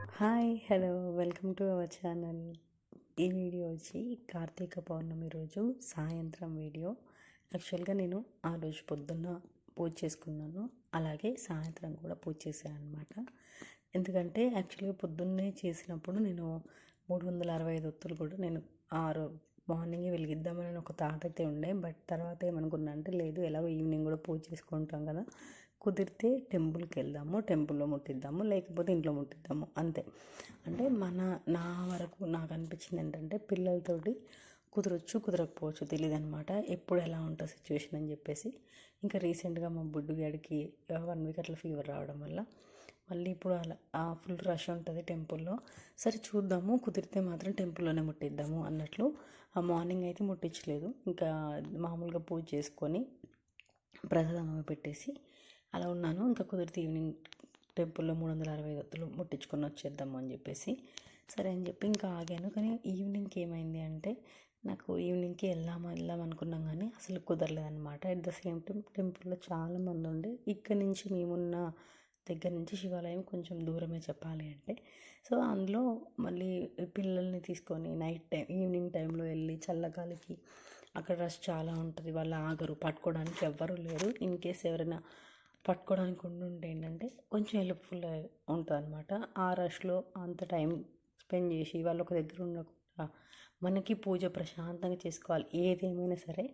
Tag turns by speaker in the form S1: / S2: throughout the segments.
S1: Hi hello welcome to our channel ఈ video వచ్చి కార్తీక పౌర్ణమి రోజు సాయంత్రం వీడియో. యాక్చువల్గా నేను ఆ రోజు పొద్దున్న పూజ చేసుకున్నాను. అలాగే సాయంత్రం కూడా పూజ చేశాను అనమాట ఎందుకంటే యాక్చువల్గా పొద్దున్నే చేసినప్పుడు నేను మూడు వందల అరవై ఐదు ఒత్తులు కూడా నేను ఆరు రో మార్నింగే వెలిగిద్దామని ఒక థాట్ అయితే ఉండే. బట్ తర్వాత ఏమనుకున్నా అంటే లేదు ఎలాగో ఈవినింగ్ కూడా పూజ చేసుకుంటాం కదా. కుదిరితే టెంపుల్కి వెళ్దాము టెంపుల్లో ముట్టిద్దాము లేకపోతే ఇంట్లో ముట్టిద్దాము అంతే. అంటే మన నా వరకు నాకు అనిపించింది ఏంటంటే పిల్లలతోటి కుదరొచ్చు కుదరకపోవచ్చు తెలియదు అనమాట ఎప్పుడు ఎలా ఉంటుంది సిచ్యువేషన్ అని చెప్పేసి. ఇంకా రీసెంట్గా మా బుడ్డు గడికి వన్ వీక్ అట్లా ఫీవర్ రావడం వల్ల మళ్ళీ ఇప్పుడు అలా ఫుల్ రష్ ఉంటుంది టెంపుల్లో. సరే చూద్దాము కుదిరితే మాత్రం టెంపుల్లోనే ముట్టిద్దాము అన్నట్లు ఆ మార్నింగ్ అయితే ముట్టించలేదు. ఇంకా మామూలుగా పూజ చేసుకొని ప్రసాదం పెట్టేసి అలా ఉన్నాను. ఇంకా కుదిరితే ఈవినింగ్ టెంపుల్లో మూడు వందల అరవై ఒత్తులు ముట్టించుకొని వచ్చేద్దాము అని చెప్పేసి సరే అని చెప్పి ఇంకా ఆగాను. కానీ ఈవినింగ్కి ఏమైంది అంటే నాకు ఈవినింగ్కి వెళ్దాం వెళ్దాం అనుకున్నాం కానీ అసలు కుదరలేదనమాట అట్ ద సేమ్ టైం టెంపుల్లో చాలా మంది ఉండే. ఇక్కడ నుంచి మేమున్న దగ్గర నుంచి శివాలయం కొంచెం దూరమే చెప్పాలి అంటే. సో అందులో మళ్ళీ పిల్లల్ని తీసుకొని నైట్ టైం ఈవినింగ్ టైంలో వెళ్ళి చల్లగాలికి అక్కడ రష్ చాలా ఉంటుంది. వాళ్ళు ఆగరు పట్టుకోవడానికి ఎవ్వరూ లేరు. ఇన్ కేస్ ఎవరైనా పట్టుకోవడానికి ఉండుంటే ఏంటంటే కొంచెం హెల్ప్ఫుల్ ఉంటుంది అనమాట ఆ రష్లో అంత టైం స్పెండ్ చేసి వాళ్ళు ఒక దగ్గర ఉండకుండా మనకి పూజ ప్రశాంతంగా చేసుకోవాలి. ఏదేమైనా సరే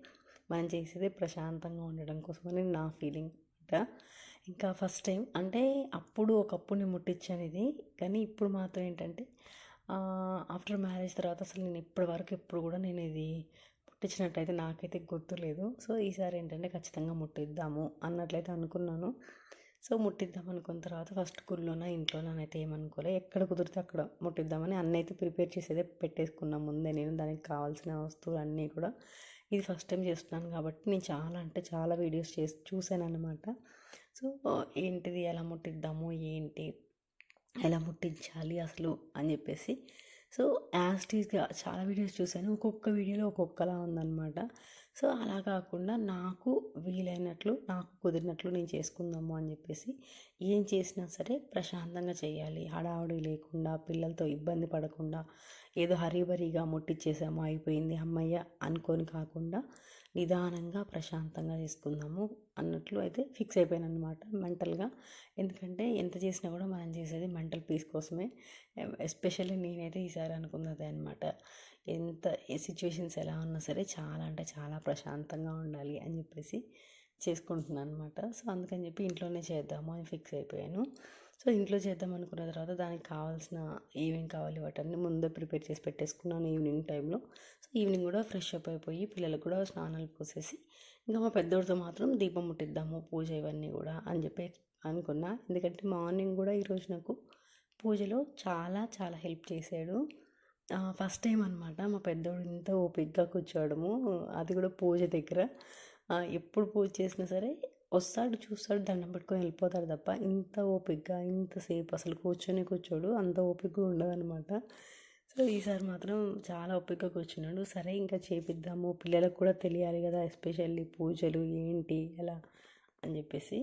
S1: మనం చేసేది ప్రశాంతంగా ఉండడం కోసమని నా ఫీలింగ్ అనమాట ఇంకా ఫస్ట్ టైం అంటే అప్పుడు ఒకప్పుడు నేను కానీ ఇప్పుడు మాత్రం ఏంటంటే ఆఫ్టర్ మ్యారేజ్ తర్వాత అసలు నేను ఇప్పటి వరకు ఎప్పుడు కూడా నేను ఇది ముట్టించినట్టయితే నాకైతే గుర్తులేదు. సో ఈసారి ఏంటంటే ఖచ్చితంగా ముట్టిద్దాము అన్నట్లయితే అనుకున్నాను. సో ముట్టిద్దాం అనుకున్న తర్వాత ఫస్ట్ గుళ్ళోన ఇంట్లోనైతే ఏమనుకోలే. ఎక్కడ కుదిరితే అక్కడ ముట్టిద్దామని అన్నీ అయితే ప్రిపేర్ చేసేదే పెట్టేసుకున్నా ముందే నేను. దానికి కావాల్సిన వస్తువులు అన్నీ కూడా ఇది ఫస్ట్ టైం చేస్తున్నాను కాబట్టి నేను చాలా అంటే చాలా వీడియోస్ చేసి చూశాను అనమాట సో ఏంటిది ఎలా ముట్టిద్దాము ఏంటి ఎలా ముట్టించాలి అసలు అని చెప్పేసి సో యాస్టీస్గా చాలా వీడియోస్ చూశాను. ఒక్కొక్క వీడియోలో ఒక్కొక్కలా ఉందన్నమాట. సో అలా కాకుండా నాకు వీలైనట్లు నాకు కుదిరినట్లు నేను చేసుకుందాము అని చెప్పేసి ఏం చేసినా సరే ప్రశాంతంగా చేయాలి. హడావుడి లేకుండా పిల్లలతో ఇబ్బంది పడకుండా ఏదో హరీబరీగా ముట్టిచ్చేసాము అయిపోయింది అమ్మయ్య అనుకొని కాకుండా నిదానంగా ప్రశాంతంగా చేసుకుందాము అన్నట్లు అయితే ఫిక్స్ అయిపోయాను అనమాట మెంటల్గా. ఎందుకంటే ఎంత చేసినా కూడా మనం చేసేది మెంటల్ పీస్ కోసమే. ఎస్పెషల్లీ నేనైతే ఈసారి అనుకున్నది అనమాట ఎంత సిచ్యువేషన్స్ ఎలా ఉన్నా సరే చాలా అంటే చాలా ప్రశాంతంగా ఉండాలి అని చెప్పేసి చేసుకుంటున్నాను అనమాట సో అందుకని చెప్పి ఇంట్లోనే చేద్దాము అని ఫిక్స్ అయిపోయాను. సో ఇంట్లో చేద్దాం అనుకున్న తర్వాత దానికి కావాల్సిన ఏమేమి కావాలి వాటన్ని ముందే ప్రిపేర్ చేసి పెట్టేసుకున్నాను ఈవినింగ్ టైంలో. సో ఈవినింగ్ కూడా ఫ్రెష్ అప్ అయిపోయి పిల్లలకు కూడా స్నానాలు పోసేసి ఇంకా మా పెద్దోడితో మాత్రం దీపం ముట్టిద్దాము పూజ ఇవన్నీ కూడా అని చెప్పి అనుకున్నా. ఎందుకంటే మార్నింగ్ కూడా ఈరోజు నాకు పూజలో చాలా చాలా హెల్ప్ చేశాడు. ఫస్ట్ టైం అనమాట మా పెద్దోడు ఇంత ఓపిక్గా కూర్చోవడము. అది కూడా పూజ దగ్గర. ఎప్పుడు పూజ చేసినా సరే వస్తాడు చూస్తాడు దండం పెట్టుకొని వెళ్ళిపోతాడు తప్ప ఇంత ఓపికగా ఇంతసేపు అసలు కూర్చొని కూర్చోడు అంత ఓపిక ఉండదనమాట సో ఈసారి మాత్రం చాలా ఓపికగా కూర్చున్నాడు. సరే ఇంకా చేపిద్దాము. పిల్లలకు కూడా తెలియాలి కదా ఎస్పెషల్లీ పూజలు ఏంటి ఎలా అని చెప్పేసి.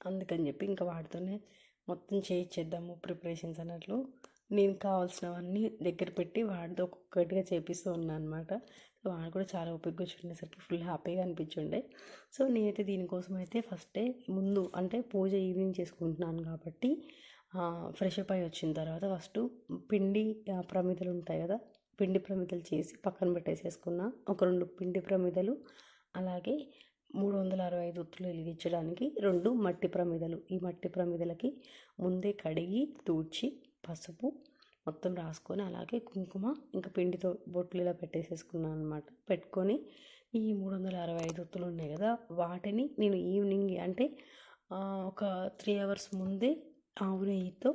S1: అందుకని చెప్పి ఇంకా వాడితోనే మొత్తం చేయించేద్దాము ప్రిపరేషన్స్ అన్నట్లు. నేను కావాల్సినవన్నీ దగ్గర పెట్టి వాడితో ఒక్కొక్కటిగా చేపిస్తూ ఉన్నాను అనమాట వాడు కూడా చాలా ఓపికగా చూడేసరికి ఫుల్ హ్యాపీగా అనిపించుండే. సో నేనైతే దీనికోసం అయితే ఫస్టే ముందు అంటే పూజ ఈవినింగ్ చేసుకుంటున్నాను కాబట్టి ఫ్రెష్ అప్ అయి వచ్చిన తర్వాత ఫస్ట్ పిండి ప్రమిదలు ఉంటాయి కదా పిండి ప్రమిదలు చేసి పక్కన పెట్టేసేసుకున్న. ఒక రెండు పిండి ప్రమిదలు అలాగే మూడు వందల అరవై ఐదు ఒత్తులు వెలిగించడానికి రెండు మట్టి ప్రమిదలు. ఈ మట్టి ప్రమిదలకి ముందే కడిగి తూడ్చి పసుపు మొత్తం రాసుకొని అలాగే కుంకుమ ఇంకా పిండితో బొట్లు ఇలా పెట్టేసేసుకున్నాను అనమాట పెట్టుకొని ఈ మూడు వందల అరవై ఐదు ఒత్తులు ఉన్నాయి కదా వాటిని నేను ఈవినింగ్ అంటే ఒక త్రీ అవర్స్ ముందే ఆవు నెయ్యితో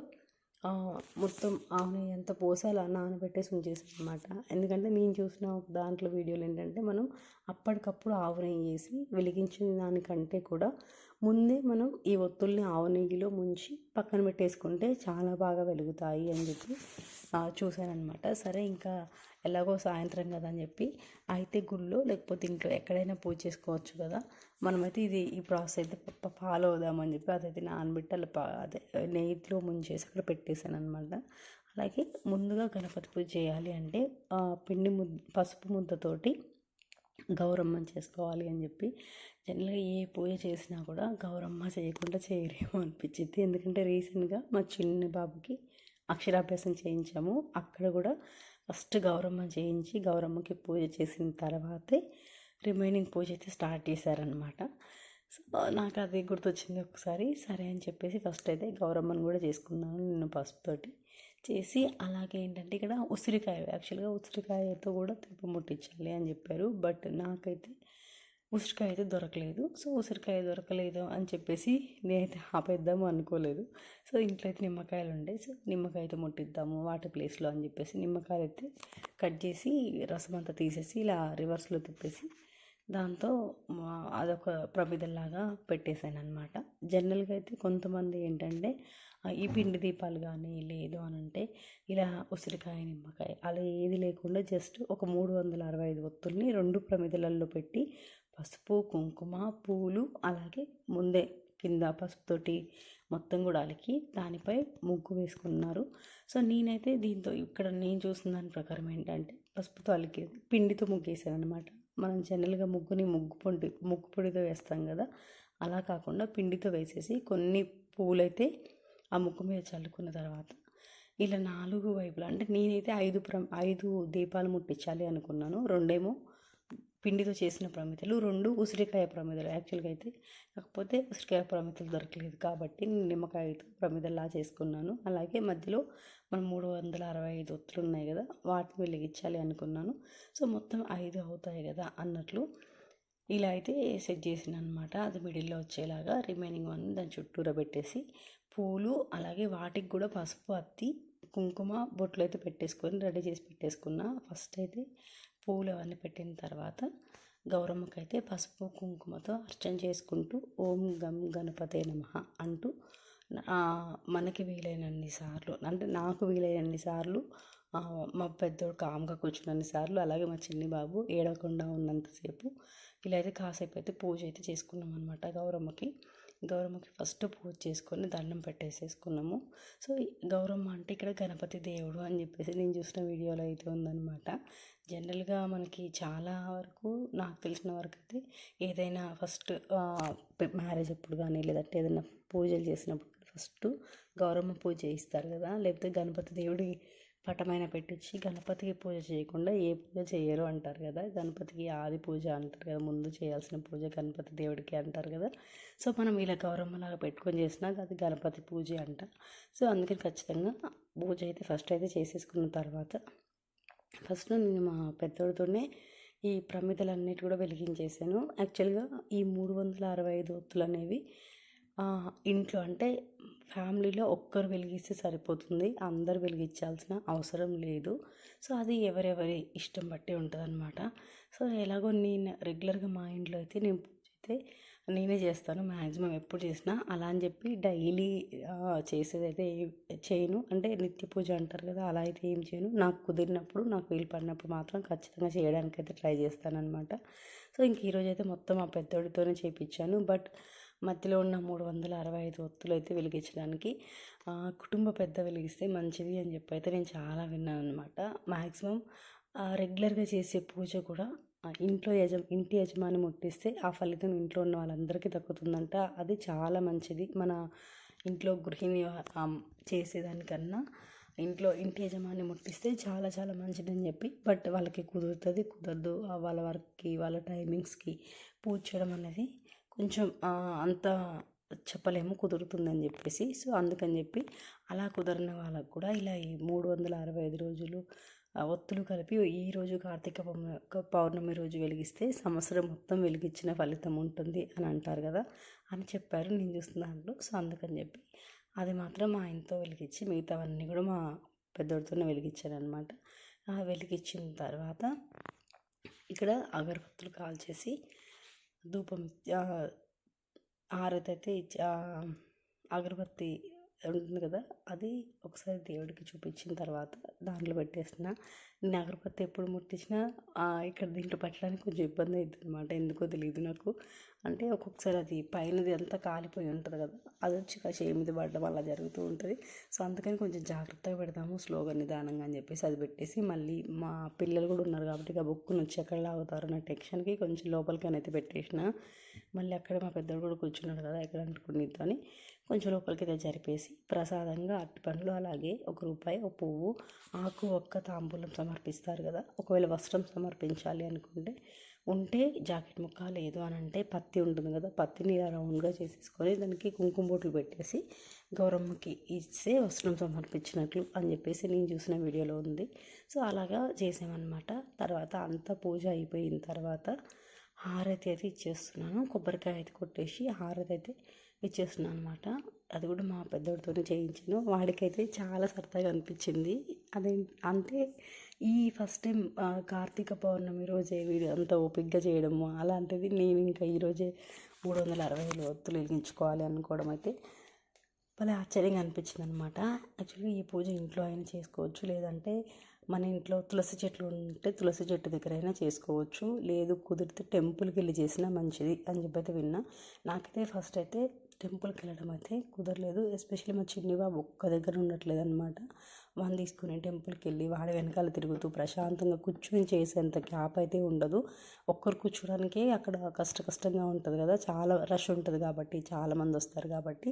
S1: మొత్తం ఆవు నెయ్యి అంతా నానబెట్టేసి ఉంచేసాను అనమాట ఎందుకంటే నేను చూసిన దాంట్లో వీడియోలు ఏంటంటే మనం అప్పటికప్పుడు ఆవు నెయ్యి వేసి వెలిగించిన దానికంటే కూడా ముందే మనం ఈ ఒత్తుల్ని ఆవు నెయ్యిలో ముంచి పక్కన పెట్టేసుకుంటే చాలా బాగా వెలుగుతాయి అని చెప్పి చూశానమాట సరే ఇంకా ఎలాగో సాయంత్రం కదా అని చెప్పి అయితే గుళ్ళో లేకపోతే ఇంట్లో ఎక్కడైనా పూజ చేసుకోవచ్చు కదా మనమైతే ఇది ఈ ప్రాసెస్ అయితే ఫాలో అవుదామని చెప్పి అదైతే నానబెట్టి అలా పా- అదే నెయ్యిలో ముంచేసి అక్కడ పెట్టేశాను అనమాట అలాగే ముందుగా గణపతి పూజ చేయాలి అంటే పిండి ముద్ద పసుపు ముద్దతోటి గౌరమ్మ చేసుకోవాలి అని చెప్పి జనరల్గా ఏ పూజ చేసినా కూడా గౌరమ్మ చేయకుండా చేయరేమో అనిపించింది. ఎందుకంటే రీసెంట్గా మా చిన్న బాబుకి అక్షరాభ్యాసం చేయించాము. అక్కడ కూడా ఫస్ట్ గౌరమ్మ చేయించి గౌరమ్మకి పూజ చేసిన తర్వాతే రిమైనింగ్ పూజ అయితే స్టార్ట్ చేశారనమాట సో నాకు అది గుర్తొచ్చింది ఒకసారి. సరే అని చెప్పేసి ఫస్ట్ అయితే గౌరమ్మను కూడా చేసుకున్నాను నిన్ను పసుపుతోటి చేసి అలాగే ఏంటంటే ఇక్కడ ఉసిరికాయ యాక్చువల్గా ఉసిరికాయతో కూడా దీపం ముట్టించాలి అని చెప్పారు. బట్ నాకైతే ఉసిరికాయ అయితే దొరకలేదు. సో ఉసిరికాయ దొరకలేదు అని చెప్పేసి నేనైతే ఆపేద్దాము అనుకోలేదు. సో ఇంట్లో అయితే నిమ్మకాయలు ఉండే. సో నిమ్మకాయతో ముట్టిద్దాము వాటి ప్లేస్లో అని చెప్పేసి నిమ్మకాయలు అయితే కట్ చేసి రసం అంతా తీసేసి ఇలా రివర్స్లో తిప్పేసి దాంతో మా- అదొక ప్రమిదల్లాగా పెట్టేశాను అనమాట జనరల్గా అయితే కొంతమంది ఏంటంటే ఈ పిండి దీపాలు కానీ లేదు అని అంటే ఇలా ఉసిరికాయ నిమ్మకాయ అలా ఏది లేకుండా జస్ట్ ఒక మూడు వందల అరవై ఐదు ఒత్తుల్ని రెండు ప్రమిదలలో పెట్టి పసుపు కుంకుమ పూలు అలాగే ముందే కింద పసుపుతోటి మొత్తం కూడా అలికి దానిపై ముగ్గు వేసుకున్నారు. సో నేనైతే దీంతో ఇక్కడ నేను చూసిన దాని ప్రకారం ఏంటంటే పసుపుతో అలికి పిండితో ముగ్గేసాను అనమాట మనం జనరల్గా ముగ్గుని ముగ్గు పొడి ముగ్గు పొడితో వేస్తాం కదా అలా కాకుండా పిండితో వేసేసి కొన్ని పూలైతే ఆ ముగ్గు మీద చల్లుకున్న తర్వాత ఇలా నాలుగు వైపులా అంటే నేనైతే ఐదు ప్ర ఐదు దీపాలు ముట్టించాలి అనుకున్నాను. రెండేమో పిండితో చేసిన ప్రమితలు రెండు ఉసిరికాయ ప్రమిదలు. యాక్చువల్గా అయితే కాకపోతే ఉసిరికాయ ప్రమితలు దొరకలేదు కాబట్టి నేను నిమ్మకాయతో ప్రమిదల్లా చేసుకున్నాను. అలాగే మధ్యలో మనం మూడు వందల అరవై ఐదు ఒత్తులు ఉన్నాయి కదా వాటిని వెలిగించాలి అనుకున్నాను. సో మొత్తం ఐదు అవుతాయి కదా అన్నట్లు ఇలా అయితే సెట్ చేసిన అనమాట అది మిడిల్లో వచ్చేలాగా రిమైనింగ్ వన్ దాని చుట్టూరా పెట్టేసి పూలు అలాగే వాటికి కూడా పసుపు అత్తి కుంకుమ బొట్లు అయితే పెట్టేసుకొని రెడీ చేసి పెట్టేసుకున్న. ఫస్ట్ అయితే పూలు అవన్నీ పెట్టిన తర్వాత గౌరమ్మకైతే పసుపు కుంకుమతో అర్చన చేసుకుంటూ ఓం గం గణపతే నమ అంటూ మనకి వీలైనన్ని సార్లు అంటే నాకు వీలైనన్ని సార్లు మా పెద్దోడు కామ్గా కూర్చున్నన్ని సార్లు అలాగే మా చిన్ని బాబు ఏడవకుండా ఉన్నంతసేపు ఇలా అయితే కాసేపు అయితే పూజ అయితే చేసుకున్నాం అనమాట గౌరమ్మకి. గౌరమ్మకి ఫస్ట్ పూజ చేసుకొని దండం పెట్టేసేసుకున్నాము. సో గౌరమ్మ అంటే ఇక్కడ గణపతి దేవుడు అని చెప్పేసి నేను చూసిన వీడియోలో అయితే ఉందన్నమాట. జనరల్గా మనకి చాలా వరకు నాకు తెలిసిన వరకు అయితే ఏదైనా ఫస్ట్ మ్యారేజ్ అప్పుడు కానీ లేదంటే ఏదైనా పూజలు చేసినప్పుడు ఫస్ట్ గౌరమ్మ పూజ చేయిస్తారు కదా లేకపోతే గణపతి దేవుడి పటమైన పెట్టించి గణపతికి పూజ చేయకుండా ఏ పూజ చేయరు అంటారు కదా గణపతికి ఆది పూజ అంటారు కదా ముందు చేయాల్సిన పూజ గణపతి దేవుడికి అంటారు కదా. సో మనం ఇలా గౌరమ్మలాగా పెట్టుకొని చేసినా అది గణపతి పూజ అంట. సో అందుకని ఖచ్చితంగా పూజ అయితే ఫస్ట్ అయితే చేసేసుకున్న తర్వాత ఫస్ట్ నేను మా పెద్దోడితోనే ఈ ప్రమిదలన్నిటి కూడా వెలిగించేసాను యాక్చువల్గా ఈ మూడు వందల అరవై ఐదు ఒత్తులు అనేవి ఇంట్లో అంటే ఫ్యామిలీలో ఒక్కరు వెలిగిస్తే సరిపోతుంది. అందరు వెలిగించాల్సిన అవసరం లేదు. సో అది ఎవరెవరి ఇష్టం బట్టి ఉంటుందన్నమాట. సో ఎలాగో నేను రెగ్యులర్గా మా ఇంట్లో అయితే నేను పూజ అయితే నేనే చేస్తాను. మ్యాక్సిమం ఎప్పుడు చేసినా అలా అని చెప్పి డైలీ చేసేదైతే చేయను. అంటే నిత్య పూజ అంటారు కదా అలా అయితే ఏం చేయను. నాకు కుదిరినప్పుడు నాకు వీలు పడినప్పుడు మాత్రం ఖచ్చితంగా చేయడానికైతే ట్రై చేస్తానన్నమాట. సో ఇంక ఈరోజు అయితే మొత్తం ఆ పెద్దోడితోనే చేయించాను బట్ మధ్యలో ఉన్న మూడు వందల అరవై ఐదు ఒత్తులు అయితే వెలిగించడానికి కుటుంబ పెద్ద వెలిగిస్తే మంచిది అని చెప్పి అయితే నేను చాలా విన్నాను అనమాట మ్యాక్సిమం రెగ్యులర్గా చేసే పూజ కూడా ఇంట్లో యజ ఇంటి యజమాని ముట్టిస్తే ఆ ఫలితం ఇంట్లో ఉన్న వాళ్ళందరికీ దక్కుతుందంట. అది చాలా మంచిది. మన ఇంట్లో గృహిణి చేసేదానికన్నా ఇంట్లో ఇంటి యజమాని ముట్టిస్తే చాలా చాలా మంచిదని చెప్పి బట్ వాళ్ళకి కుదురుతుంది కుదరదు. వాళ్ళ వర్క్కి వాళ్ళ టైమింగ్స్కి పూజ చేయడం అనేది కొంచెం అంత చెప్పలేము కుదురుతుందని చెప్పేసి. సో అందుకని చెప్పి అలా కుదరని వాళ్ళకు కూడా ఇలా ఈ మూడు వందల అరవై ఐదు రోజులు ఒత్తులు కలిపి ఈ రోజు కార్తీక పౌర్ణమి రోజు వెలిగిస్తే సంవత్సరం మొత్తం వెలిగించిన ఫలితం ఉంటుంది అని అంటారు కదా అని చెప్పారు. నేను చూస్తున్నాను దాంట్లో. సో అందుకని చెప్పి అది మాత్రం మా ఆయనతో వెలిగించి మిగతావన్నీ కూడా మా పెద్దోడితోనే వెలిగించాను అనమాట వెలిగించిన తర్వాత ఇక్కడ అగరబత్తులు కాల్చేసి ధూపం ఆ, హారతి అయితే అగరబత్తి ఉంటుంది కదా అది ఒకసారి దేవుడికి చూపించిన తర్వాత దాంట్లో పెట్టేసిన నేను అగరబత్తి ఎప్పుడు ముట్టించినా ఇక్కడ దీంట్లో పెట్టడానికి కొంచెం ఇబ్బంది అవుతుంది అనమాట ఎందుకో తెలియదు నాకు. అంటే ఒక్కొక్కసారి అది పైనది అంతా కాలిపోయి ఉంటుంది కదా అది వచ్చి కాసేపు ఏమిది పడడం అలా జరుగుతూ ఉంటుంది. సో అందుకని కొంచెం జాగ్రత్తగా పెడతాము స్లోగా నిదానంగా అని చెప్పేసి అది పెట్టేసి మళ్ళీ మా పిల్లలు కూడా ఉన్నారు కాబట్టి ఆ బుక్ నుంచి ఎక్కడ లాగుతారు అన్న టెన్షన్కి కొంచెం లోపలికి అయితే పెట్టేసిన. మళ్ళీ అక్కడ మా పెద్దోడు కూడా కూర్చున్నాడు కదా ఎక్కడ అంటుకుని అని. కొంచెం లోపలికి అయితే జరిపేసి ప్రసాదంగా అరటిపండ్లు అలాగే ఒక రూపాయి ఒక పువ్వు ఆకు ఒక్క తాంబూలం సమర్పిస్తారు కదా. ఒకవేళ వస్త్రం సమర్పించాలి అనుకుంటే ఉంటే జాకెట్ ముక్క లేదు అని అంటే పత్తి ఉంటుంది కదా పత్తిని ఇలా రౌండ్గా చేసేసుకొని దానికి కుంకుమ బొట్లు పెట్టేసి గౌరమ్మకి ఇస్తే వస్త్రం సమర్పించినట్లు అని చెప్పేసి నేను చూసిన వీడియోలో ఉంది. సో అలాగా చేసామన్నమాట. తర్వాత అంతా పూజ అయిపోయిన తర్వాత హారతి అయితే ఇచ్చేస్తున్నాను. కొబ్బరికాయ అయితే కొట్టేసి హారతి అయితే ఇచ్చేస్తున్నాను అనమాట అది కూడా మా పెద్దోడితోనే చేయించాను. వాడికైతే చాలా సరదాగా అనిపించింది. అదే అంటే ఈ ఫస్ట్ టైం కార్తీక పౌర్ణమి రోజే వీడు అంత ఓపిక్గా చేయడము అలాంటిది నేను ఇంకా ఈరోజే మూడు వందల అరవై ఐదు ఒత్తులు వెలిగించుకోవాలి అనుకోవడం అయితే భలే ఆశ్చర్యంగా అనిపించింది అనమాట యాక్చువల్లీ ఈ పూజ ఇంట్లో అయినా చేసుకోవచ్చు. లేదంటే మన ఇంట్లో తులసి చెట్లు ఉంటే తులసి చెట్టు దగ్గర అయినా చేసుకోవచ్చు. లేదు కుదిరితే టెంపుల్కి వెళ్ళి చేసినా మంచిది అని చెప్పి అయితే విన్నా. నాకైతే ఫస్ట్ అయితే టెంపుల్కి వెళ్ళడం అయితే కుదరలేదు. ఎస్పెషల్లీ మా చిన్ని బాబు ఒక్క దగ్గర ఉండట్లేదు అనమాట వాడిని తీసుకుని టెంపుల్కి వెళ్ళి వాడి వెనకాల తిరుగుతూ ప్రశాంతంగా కూర్చుని చేసేంత గ్యాప్ అయితే ఉండదు. ఒక్కరు కూర్చోడానికి అక్కడ కష్ట కష్టంగా ఉంటుంది కదా. చాలా రష్ ఉంటుంది కాబట్టి చాలామంది వస్తారు కాబట్టి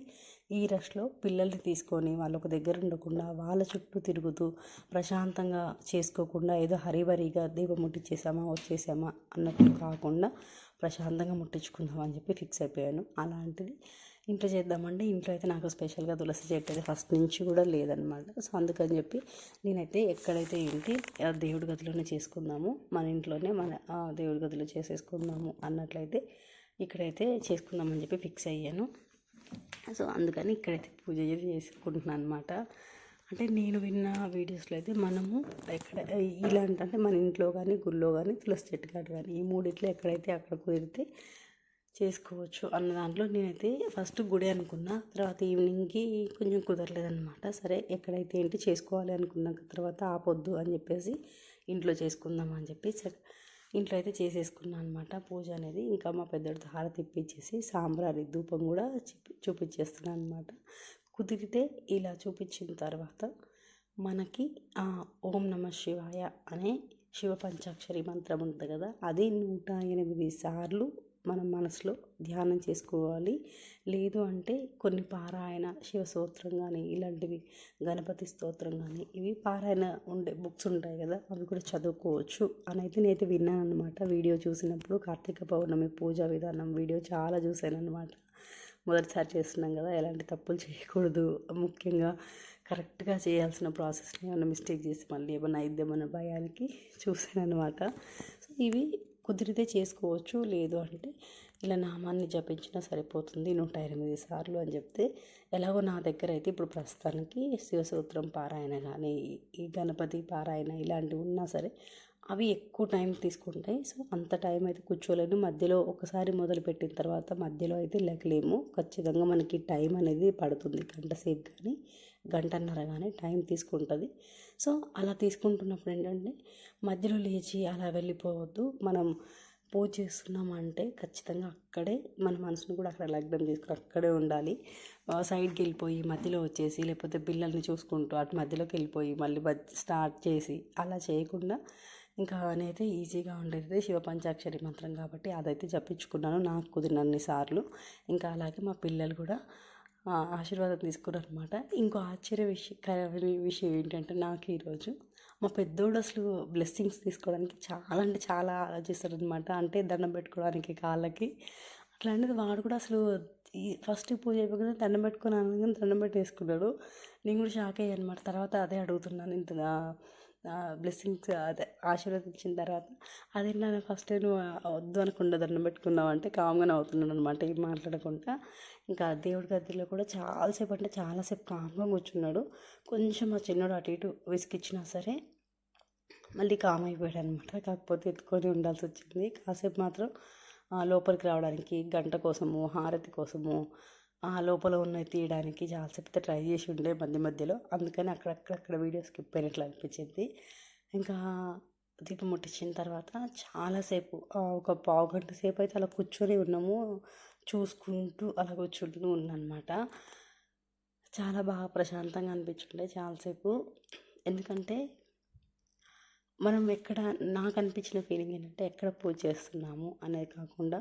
S1: ఈ రష్లో పిల్లల్ని తీసుకొని వాళ్ళు ఒక దగ్గర ఉండకుండా వాళ్ళ చుట్టూ తిరుగుతూ ప్రశాంతంగా చేసుకోకుండా ఏదో హరిబరిగా దీపం ముట్టించేసామా వచ్చేసామా అన్నట్టు కాకుండా ప్రశాంతంగా ముట్టించుకుందాం అని చెప్పి ఫిక్స్ అయిపోయాను. అలాంటిది ఇంట్లో చేద్దామంటే ఇంట్లో అయితే నాకు స్పెషల్గా తులసి చెట్టు అయితే ఫస్ట్ నుంచి కూడా లేదనమాట. సో అందుకని చెప్పి నేనైతే ఎక్కడైతే ఏంటి దేవుడి గదిలోనే చేసుకుందాము మన ఇంట్లోనే మన ఆ దేవుడి గదిలో చేసేసుకుందాము అన్నట్లయితే ఇక్కడైతే చేసుకుందామని చెప్పి ఫిక్స్ అయ్యాను. సో అందుకని ఇక్కడైతే పూజ చేసి చేసుకుంటున్నాను అనమాట అంటే నేను విన్న వీడియోస్లో అయితే మనము ఎక్కడ ఇలాంటి అంటే మన ఇంట్లో కానీ గుళ్ళో కానీ తులసి చెట్టు కాడ కానీ ఈ మూడిట్లో ఎక్కడైతే అక్కడ కుదిరితే చేసుకోవచ్చు అన్న దాంట్లో నేనైతే ఫస్ట్ గుడి అనుకున్నా. తర్వాత ఈవినింగ్కి కొంచెం కుదరలేదనమాట సరే ఎక్కడైతే ఏంటి చేసుకోవాలి అనుకున్నాక తర్వాత ఆపొద్దు అని చెప్పేసి ఇంట్లో చేసుకుందాం అని చెప్పి ఇంట్లో అయితే చేసేసుకున్నాను అనమాట పూజ అనేది ఇంకా మా పెద్దడితో హారతి ఇప్పించేసి సాంబ్రాణి ధూపం కూడా చూపి చూపించేస్తున్నాను అనమాట కుదిరితే ఇలా చూపించిన తర్వాత మనకి ఆ ఓం నమ శివాయ అనే శివ పంచాక్షరి మంత్రం ఉంటుంది కదా అది నూట ఎనిమిది సార్లు మనం మనసులో ధ్యానం చేసుకోవాలి. లేదు అంటే కొన్ని పారాయణ శివస్తోత్రం కానీ ఇలాంటివి గణపతి స్తోత్రం కానీ ఇవి పారాయణ ఉండే బుక్స్ ఉంటాయి కదా అవి కూడా చదువుకోవచ్చు. అని అయితే నేనైతే విన్నాను అనమాట వీడియో చూసినప్పుడు కార్తీక పౌర్ణమి పూజా విధానం వీడియో చాలా చూశాను అనమాట మొదటిసారి చేస్తున్నాం కదా ఎలాంటి తప్పులు చేయకూడదు. ముఖ్యంగా కరెక్ట్గా చేయాల్సిన ప్రాసెస్ని ఏమైనా మిస్టేక్ చేసి మళ్ళీ ఏమైనా అయిద్దామన్న భయానికి చూసాను అనమాట సో ఇవి కుదిరితే చేసుకోవచ్చు. లేదు అంటే ఇలా నామాన్ని జపించినా సరిపోతుంది. నూట ఎనిమిది సార్లు అని చెప్తే ఎలాగో నా దగ్గర అయితే ఇప్పుడు ప్రస్తుతానికి శివసూత్రం పారాయణ కానీ ఈ గణపతి పారాయణ ఇలాంటివి ఉన్నా సరే అవి ఎక్కువ టైం తీసుకుంటాయి. సో అంత టైం అయితే కూర్చోలేను. మధ్యలో ఒకసారి మొదలుపెట్టిన తర్వాత మధ్యలో అయితే లేకలేము. ఖచ్చితంగా మనకి టైం అనేది పడుతుంది గంట సేపు కానీ. గంటన్నర కానీ టైం తీసుకుంటుంది. సో అలా తీసుకుంటున్నప్పుడు ఏంటంటే మధ్యలో లేచి అలా వెళ్ళిపోవద్దు. మనం పూజ చేస్తున్నామంటే ఖచ్చితంగా అక్కడే మన మనసును కూడా అక్కడ లగ్నం చేసుకుని అక్కడే ఉండాలి. సైడ్కి వెళ్ళిపోయి మధ్యలో వచ్చేసి లేకపోతే పిల్లల్ని చూసుకుంటూ అటు మధ్యలోకి వెళ్ళిపోయి మళ్ళీ స్టార్ట్ చేసి అలా చేయకుండా ఇంకా నేనైతే ఈజీగా ఉండేది శివ పంచాక్షరి మంత్రం కాబట్టి అదైతే జపించుకున్నాను. నాకు కుదిరినన్ని సార్లు. ఇంకా అలాగే మా పిల్లలు కూడా ఆశీర్వాదం తీసుకున్నారు అనమాట ఇంకో ఆశ్చర్య విషయకరమైన విషయం ఏంటంటే నాకు ఈరోజు మా పెద్దోడు అసలు బ్లెస్సింగ్స్ తీసుకోవడానికి చాలా అంటే చాలా ఆలోచిస్తాడు అనమాట అంటే దండం పెట్టుకోవడానికి కాళ్ళకి. అట్లాంటిది వాడు కూడా అసలు ఈ ఫస్ట్ పూజ అయిపోయిన దండం పెట్టుకున్నాను కానీ దండం పెట్టేసుకున్నాడు. నేను కూడా షాక్ అయ్యాను అనమాట. తర్వాత అదే అడుగుతున్నాను ఇంత బ్లెస్సింగ్స్ అదే ఆశీర్వదించిన తర్వాత. అదే నేను ఫస్ట్ నువ్వు వద్దు అనుకుండా దండం పెట్టుకున్నావు అంటే కామ్గా అవుతున్నాను అనమాట ఏం మాట్లాడకుండా. ఇంకా దేవుడి గదిలో కూడా చాలాసేపు అంటే చాలాసేపు కామ్గా కూర్చున్నాడు. కొంచెం మా చిన్నోడు అటు ఇటు విసిగిచ్చినా సరే మళ్ళీ కామ్ అయిపోయాడు అనమాట కాకపోతే ఎత్తుకొని ఉండాల్సి వచ్చింది. కాసేపు మాత్రం లోపలికి రావడానికి గంట కోసము హారతి కోసము ఆ లోపల ఉన్న తీయడానికి చాలాసేపు అయితే ట్రై చేసి ఉండే మధ్య మధ్యలో. అందుకని అక్కడక్కడక్కడ వీడియో స్కిప్ అయినట్లు అనిపించింది. ఇంకా దీపం ముట్టించిన తర్వాత చాలాసేపు ఒక పావు గంట సేపు అయితే అలా కూర్చొని ఉన్నాము. చూసుకుంటూ అలా కూర్చుంటూ ఉన్నానమాట. చాలా బాగా ప్రశాంతంగా అనిపించుండే చాలాసేపు. ఎందుకంటే మనం ఎక్కడ నాకు అనిపించిన ఫీలింగ్ ఏంటంటే ఎక్కడ పూజ చేస్తున్నాము అనేది కాకుండా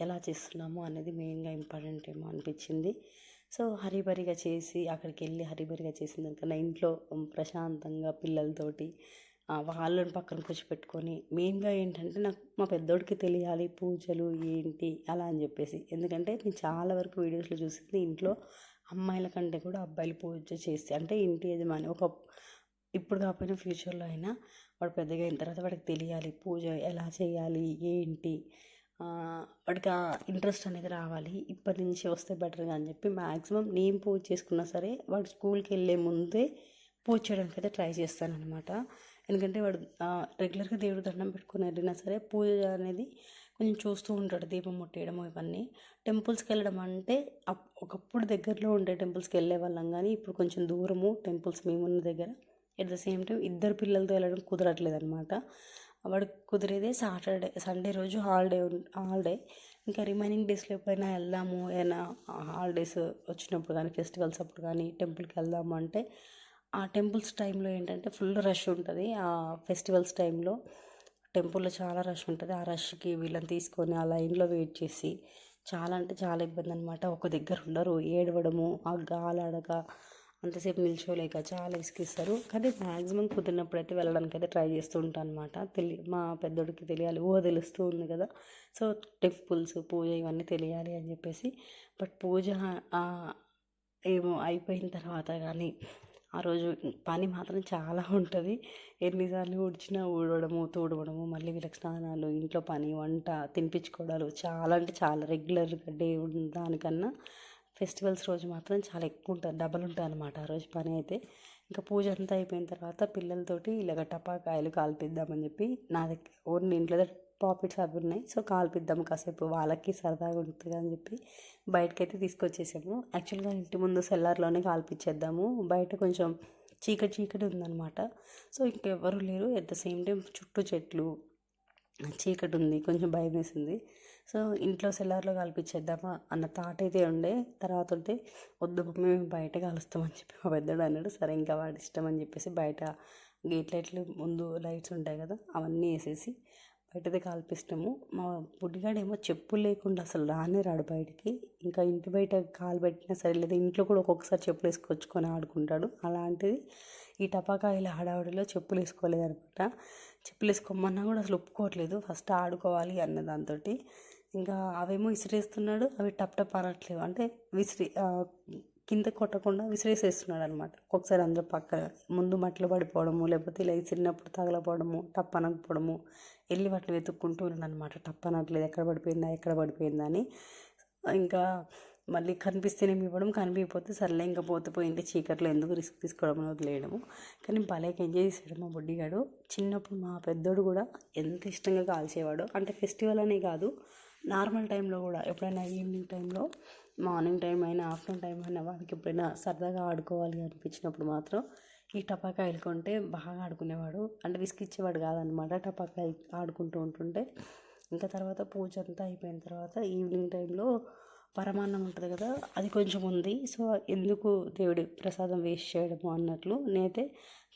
S1: ఎలా చేస్తున్నాము అనేది మెయిన్గా ఇంపార్టెంట్ ఏమో అనిపించింది. సో హరిబరిగా చేసి అక్కడికి వెళ్ళి హరిబరిగా చేసిన దానికన్నా ఇంట్లో ప్రశాంతంగా పిల్లలతోటి వాళ్ళని పక్కన కూర్చోపెట్టుకొని మెయిన్గా ఏంటంటే నాకు మా పెద్దోడికి తెలియాలి పూజలు ఏంటి అలా అని చెప్పేసి. ఎందుకంటే నేను చాలా వరకు వీడియోస్లో చూసింది ఇంట్లో అమ్మాయిల కంటే కూడా అబ్బాయిలు పూజ చేస్తే అంటే ఇంటి యజమాని ఒక ఇప్పుడు కాకపోయినా ఫ్యూచర్లో అయినా వాడు పెద్దగా అయిన తర్వాత వాడికి తెలియాలి పూజ ఎలా చేయాలి ఏంటి వాడికి ఆ ఇంట్రెస్ట్ అనేది రావాలి ఇప్పటి నుంచి వస్తే బెటర్గా అని చెప్పి మ్యాక్సిమం నేను పూజ చేసుకున్నా సరే వాడు స్కూల్కి వెళ్ళే ముందే పూజ చేయడానికి అయితే ట్రై చేస్తానన్నమాట. ఎందుకంటే వాడు రెగ్యులర్గా దేవుడు దండం పెట్టుకుని వెళ్ళినా సరే పూజ అనేది కొంచెం చూస్తూ ఉంటాడు దీపం ముట్టేయడం ఇవన్నీ. టెంపుల్స్కి వెళ్ళడం అంటే అప్- ఒకప్పుడు దగ్గరలో ఉండే టెంపుల్స్కి వెళ్ళే వాళ్ళం కానీ ఇప్పుడు కొంచెం దూరము టెంపుల్స్ మేమున్న దగ్గర. ఎట్ ద సేమ్ టైం ఇద్దరు పిల్లలతో వెళ్ళడం కుదరట్లేదు అనమాట వాడు కుదిరేదే సాటర్డే సండే రోజు హాలిడే హాలిడే ఇంకా రిమైనింగ్ డేస్లో ఎప్పుడైనా వెళ్దాము ఏదైనా హాలిడేస్ వచ్చినప్పుడు కానీ ఫెస్టివల్స్ అప్పుడు కానీ టెంపుల్కి వెళ్దాము అంటే ఆ టెంపుల్స్ టైంలో ఏంటంటే ఫుల్ రష్ ఉంటుంది. ఆ ఫెస్టివల్స్ టైంలో టెంపుల్లో చాలా రష్ ఉంటుంది. ఆ రష్కి వీళ్ళని తీసుకొని ఆ లైన్లో వెయిట్ చేసి చాలా అంటే చాలా ఇబ్బంది అనమాట ఒక దగ్గర ఉండరు ఏడవడము ఆ గాలాడక అంతసేపు నిల్చోలేక చాలా విసిగిస్తారు కానీ మ్యాక్సిమం కుదిరినప్పుడు అయితే వెళ్ళడానికి అయితే ట్రై చేస్తూ ఉంటాను అనమాట తెలి మా పెద్దోడికి తెలియాలి ఊహ తెలుస్తూ ఉంది కదా. సో టెంపుల్స్ పూజ ఇవన్నీ తెలియాలి అని చెప్పేసి. బట్ పూజ ఏమో అయిపోయిన తర్వాత కానీ ఆ రోజు పని మాత్రం చాలా ఉంటుంది. ఎన్నిసార్లు ఊడ్చినా ఊడవడము తూడవడము మళ్ళీ వీళ్ళకి స్నానాలు ఇంట్లో పని వంట తినిపించుకోవడాలు చాలా అంటే చాలా రెగ్యులర్గా డే దానికన్నా ఫెస్టివల్స్ రోజు మాత్రం చాలా ఎక్కువ ఉంటుంది డబల్ ఉంటుంది అనమాట ఆ రోజు పని అయితే. ఇంకా పూజ అంతా అయిపోయిన తర్వాత పిల్లలతోటి ఇలాగ టపాకాయలు కాల్పిద్దామని చెప్పి నా దగ్గర ఓన్లీ ఇంట్లో పాపిట్స్ అవి ఉన్నాయి. సో కాల్పిద్దాం కాసేపు. వాళ్ళకి సరదాగా ఉంటుంది అని చెప్పి బయటకైతే తీసుకొచ్చేసాము. యాక్చువల్గా ఇంటి ముందు సెల్లార్లోనే కాల్పించేద్దాము బయట కొంచెం చీకటి చీకటి ఉందన్నమాట. సో ఇంకెవరు లేరు. ఎట్ ద సేమ్ టైం చుట్టూ చెట్లు చీకటి ఉంది. కొంచెం భయం వేసింది. సో ఇంట్లో సెల్లార్లో కాల్పించేద్దామా అన్న థాట్ అయితే ఉండే. తర్వాత ఉంటే వద్దు మేము బయట కాలుస్తామని చెప్పి మా పెద్దడు అన్నాడు. సరే ఇంకా వాడి ఇష్టం అని చెప్పేసి బయట గేట్ లైట్లు ముందు లైట్స్ ఉంటాయి కదా అవన్నీ వేసేసి బయటది కాల్పిస్తాము. మా బుడ్డిగాడేమో చెప్పులు లేకుండా అసలు రానే రాడు బయటికి. ఇంకా ఇంటి బయట కాలు పెట్టినా సరే లేదా ఇంట్లో కూడా ఒక్కొక్కసారి చెప్పులు వేసుకొచ్చుకొని ఆడుకుంటాడు. అలాంటిది ఈ టపాకాయల హడావుడిలో చెప్పులు వేసుకోలేదనమాట. చెప్పులు వేసుకోమన్నా కూడా అసలు ఒప్పుకోవట్లేదు. ఫస్ట్ ఆడుకోవాలి అన్న దాంతో ఇంకా అవేమో విసిరేస్తున్నాడు అవి టప్ టప్ అనట్లేవు. అంటే విసిరి కింద కొట్టకుండా విసిరేసేస్తున్నాడు అనమాట ఒక్కొక్కసారి అందరూ పక్క ముందు మట్లు పడిపోవడము లేకపోతే ఇలా విసిరినప్పుడు తగలపోవడము టప్ అనకపోవడము వెళ్ళి వాటిని వెతుక్కుంటూ ఉన్నాడు అనమాట టప్ అనట్లేదు ఎక్కడ పడిపోయిందా ఎక్కడ పడిపోయిందా అని. ఇంకా మళ్ళీ కనిపిస్తేనేమి ఇవ్వడం కనిపించకపోతే సర్లే ఇంకా పోతే పోయింటే చీకట్లో ఎందుకు రిస్క్ తీసుకోవడం వదిలేయడము. కానీ భలేకి ఎంజాయ్ చేసాడు మా బుడ్డిగాడు. చిన్నప్పుడు మా పెద్దోడు కూడా ఎంత ఇష్టంగా కాల్చేవాడు అంటే ఫెస్టివల్ అనే కాదు నార్మల్ టైంలో కూడా ఎప్పుడైనా ఈవినింగ్ టైంలో మార్నింగ్ టైం అయినా ఆఫ్టర్నూన్ టైం అయినా వాడికి ఎప్పుడైనా సరదాగా ఆడుకోవాలి అనిపించినప్పుడు మాత్రం ఈ టపాకాయలు కొంటే బాగా ఆడుకునేవాడు. అంటే విసిగిచ్చేవాడు కాదనమాట. టపాకాయలు ఆడుకుంటూ ఉంటుంటే ఇంకా తర్వాత పూజ అంతా అయిపోయిన తర్వాత ఈవినింగ్ టైంలో పరమాన్నం ఉంటుంది కదా అది కొంచెం ఉంది. సో ఎందుకు దేవుడి ప్రసాదం వేస్ట్ చేయడము అన్నట్లు నేనైతే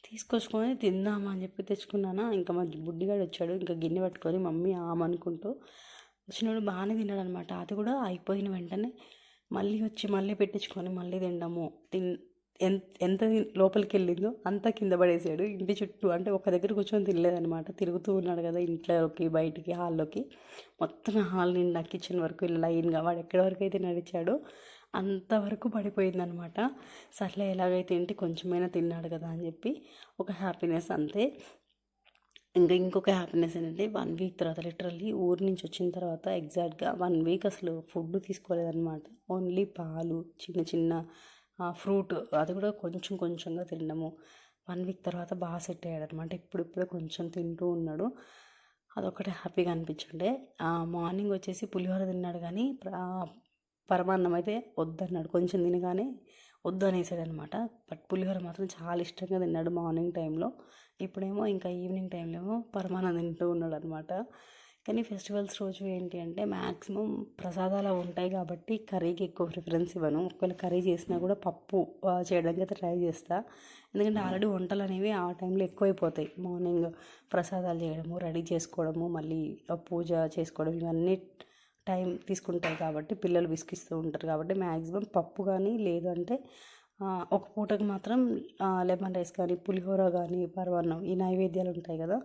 S1: తీసుకొచ్చుకొని తిందామా అని చెప్పి తెచ్చుకున్నానా. ఇంకా మా బుడ్డిగాడు వచ్చాడు. ఇంకా గిన్నె పట్టుకొని మమ్మీ ఆమనుకుంటూ వచ్చినోడు బాగానే తిన్నాడు అనమాట అది కూడా అయిపోయిన వెంటనే మళ్ళీ వచ్చి మళ్ళీ పెట్టించుకొని మళ్ళీ తినడము తిన్ ఎంత ఎంత లోపలికి వెళ్ళిందో అంత కింద పడేసాడు. ఇంటి చుట్టూ అంటే ఒక దగ్గర కూర్చొని తినలేదనమాట. తిరుగుతూ ఉన్నాడు కదా ఇంట్లోకి బయటికి హాల్లోకి. మొత్తం హాల్ నిండా కిచెన్ వరకు లైన్గా వాడు ఎక్కడి వరకు అయితే నడిచాడో అంతవరకు పడిపోయిందనమాట. సర్లే ఎలాగైతే ఏంటి కొంచెమైనా తిన్నాడు కదా అని చెప్పి ఒక హ్యాపీనెస్ అంతే. ఇంకా ఇంకొక హ్యాపీనెస్ ఏంటంటే వన్ వీక్ తర్వాత లిటరల్లీ ఊరి నుంచి వచ్చిన తర్వాత ఎగ్జాక్ట్గా వన్ వీక్ అసలు ఫుడ్ తీసుకోలేదన్నమాట. ఓన్లీ పాలు చిన్న చిన్న ఫ్రూట్ అది కూడా కొంచెం కొంచెంగా తినడము వన్ వీక్ తర్వాత బాగా సెట్ అయ్యాడు అనమాట ఇప్పుడిప్పుడే కొంచెం తింటూ ఉన్నాడు. అదొకటి హ్యాపీగా అనిపించుండే. మార్నింగ్ వచ్చేసి పులిహోర తిన్నాడు కానీ పరమాన్నం అయితే వద్దన్నాడు. కొంచెం తినగానే వద్దు అనేసాడు అనమాట బట్ పులిహోర మాత్రం చాలా ఇష్టంగా తిన్నాడు మార్నింగ్ టైంలో ఇప్పుడేమో ఇంకా ఈవినింగ్ టైంలో ఏమో పరమాన్నం తింటూ ఉన్నాడు అనమాట కానీ ఫెస్టివల్స్ రోజు ఏంటి అంటే మ్యాక్సిమం ప్రసాదాలు ఉంటాయి కాబట్టి కర్రీకి ఎక్కువ ప్రిఫరెన్స్ ఇవ్వను. ఒకవేళ కర్రీ చేసినా కూడా పప్పు చేయడానికి అయితే ట్రై చేస్తా. ఎందుకంటే ఆల్రెడీ వంటలు అనేవి ఆ టైంలో ఎక్కువైపోతాయి. మార్నింగ్ ప్రసాదాలు చేయడము రెడీ చేసుకోవడము మళ్ళీ పూజ చేసుకోవడం ఇవన్నీ టైం తీసుకుంటాయి కాబట్టి పిల్లలు విసిగిస్తూ ఉంటారు కాబట్టి మ్యాక్సిమం పప్పు కానీ లేదంటే ఒక పూటకి మాత్రం లెమన్ రైస్ కానీ పులిహోర కానీ పరమాన్నం ఈ నైవేద్యాలు ఉంటాయి కదా.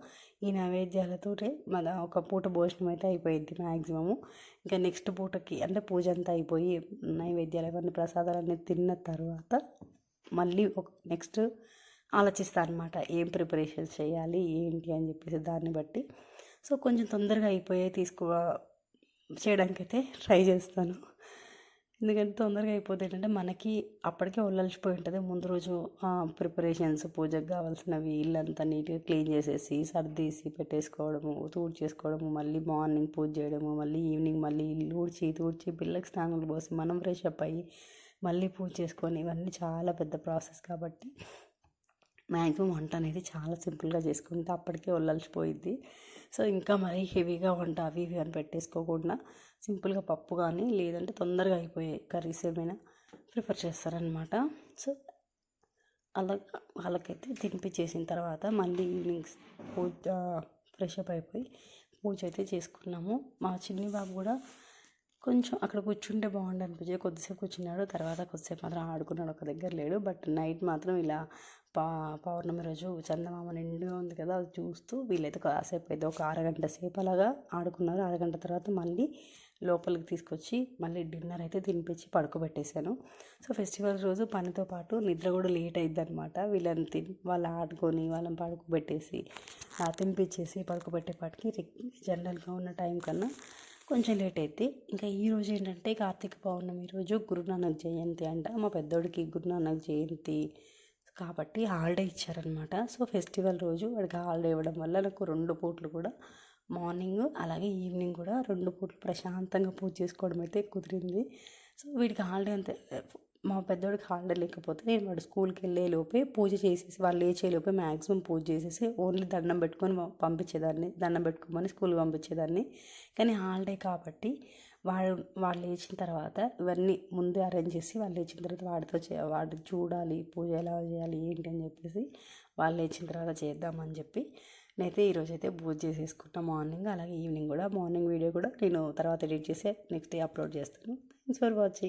S1: ఈ నైవేద్యాలతోటే మన ఒక పూట భోజనం అయితే అయిపోయింది మ్యాక్సిమము ఇంకా నెక్స్ట్ పూటకి అంటే పూజ అంతా అయిపోయి నైవేద్యాలు ఇవన్నీ ప్రసాదాలన్నీ తిన్న తర్వాత మళ్ళీ ఒక నెక్స్ట్ ఆలోచిస్తాను అనమాట ఏం ప్రిపరేషన్స్ చేయాలి ఏంటి అని చెప్పేసి దాన్ని బట్టి. సో కొంచెం తొందరగా అయిపోయే తీసుకో చేయడానికైతే ట్రై చేస్తాను. ఎందుకంటే తొందరగా అయిపోతే ఏంటంటే మనకి అప్పటికే ఒళ్ళలిసిపోయి ఉంటుంది. ముందు రోజు ప్రిపరేషన్స్ పూజకు కావాల్సినవి ఇల్లంతా నీట్గా క్లీన్ చేసేసి సర్దీసి పెట్టేసుకోవడము తూడ్ చేసుకోవడము మళ్ళీ మార్నింగ్ పూజ చేయడము మళ్ళీ ఈవినింగ్ మళ్ళీ ఇల్లు ఊడ్చి తూడ్చి పిల్లలకి స్నానాలు పోసి మనం ఫ్రెష్ అప్ అయ్యి మళ్ళీ పూజ చేసుకొని ఇవన్నీ చాలా పెద్ద ప్రాసెస్ కాబట్టి మ్యాక్సిమం వంట అనేది చాలా సింపుల్గా చేసుకుంటే అప్పటికే ఒళ్ళలిసిపోయిద్ది సో ఇంకా మరీ హెవీగా వంట అవి ఇవి అని పెట్టేసుకోకుండా సింపుల్గా పప్పు కానీ లేదంటే తొందరగా అయిపోయే కర్రీస్ ఏమైనా ప్రిఫర్ చేస్తారనమాట సో అలా వాళ్ళకైతే తినిపించేసిన తర్వాత మళ్ళీ ఈవినింగ్స్ పూజ ఫ్రెష్ అప్ అయిపోయి పూజ అయితే చేసుకున్నాము. మా చిన్ని బాబు కూడా కొంచెం అక్కడ కూర్చుంటే బాగుండు అనిపించే కొద్దిసేపు కూర్చున్నాడు తర్వాత కొద్దిసేపు మాత్రం ఆడుకున్నాడు ఒక దగ్గర లేడు. బట్ నైట్ మాత్రం ఇలా పా పౌర్ణమి రోజు చందమామ నిండుగా ఉంది కదా అది చూస్తూ వీళ్ళైతే కాసేపు అయితే ఒక అరగంట సేపు అలాగా ఆడుకున్నారు. అరగంట తర్వాత మళ్ళీ లోపలికి తీసుకొచ్చి మళ్ళీ డిన్నర్ అయితే తినిపించి పడుకోబెట్టేశాను. సో ఫెస్టివల్ రోజు పనితో పాటు నిద్ర కూడా లేట్ అయింది అనమాట వీళ్ళని తిని వాళ్ళు ఆడుకొని వాళ్ళని పడుకోబెట్టేసి ఆ, తినిపించేసి పడుకోబెట్టేపాటికి జనరల్గా ఉన్న టైం కన్నా కొంచెం లేట్ అయితే ఇంకా ఈ రోజు ఏంటంటే కార్తీక పౌర్ణమి రోజు గురునానక్ జయంతి అంట. మా పెద్దోడికి గురునానక్ జయంతి కాబట్టి హాలిడే ఇచ్చారనమాట సో ఫెస్టివల్ రోజు వాడికి హాలిడే ఇవ్వడం వల్ల నాకు రెండు పూట్లు కూడా మార్నింగ్ అలాగే ఈవినింగ్ కూడా రెండు పూట్లు ప్రశాంతంగా పూజ చేసుకోవడం అయితే కుదిరింది. సో వీడికి హాలిడే అంతే. మా పెద్దోడికి హాలిడే లేకపోతే నేను వాడు స్కూల్కి వెళ్ళే లోపే పూజ చేసేసి వాళ్ళు లేచే లోపే మ్యాక్సిమం పూజ చేసేసి ఓన్లీ దండం పెట్టుకొని పంపించేదాన్ని. దండం పెట్టుకోమని స్కూల్కి పంపించేదాన్ని. కానీ హాలిడే కాబట్టి వాడు వాళ్ళు లేచిన తర్వాత ఇవన్నీ ముందే అరేంజ్ చేసి వాళ్ళు లేచిన తర్వాత వాడితో చే వాడు చూడాలి పూజ ఎలా చేయాలి ఏంటి అని చెప్పేసి వాళ్ళు లేచిన తర్వాత చేద్దామని చెప్పి నేనైతే ఈరోజు అయితే పూజ చేసేసుకుంటా మార్నింగ్ అలాగే ఈవినింగ్ కూడా. మార్నింగ్ వీడియో కూడా నేను తర్వాత ఎడిట్ చేసి నెక్స్ట్ డే అప్లోడ్ చేస్తాను. Thanks for watching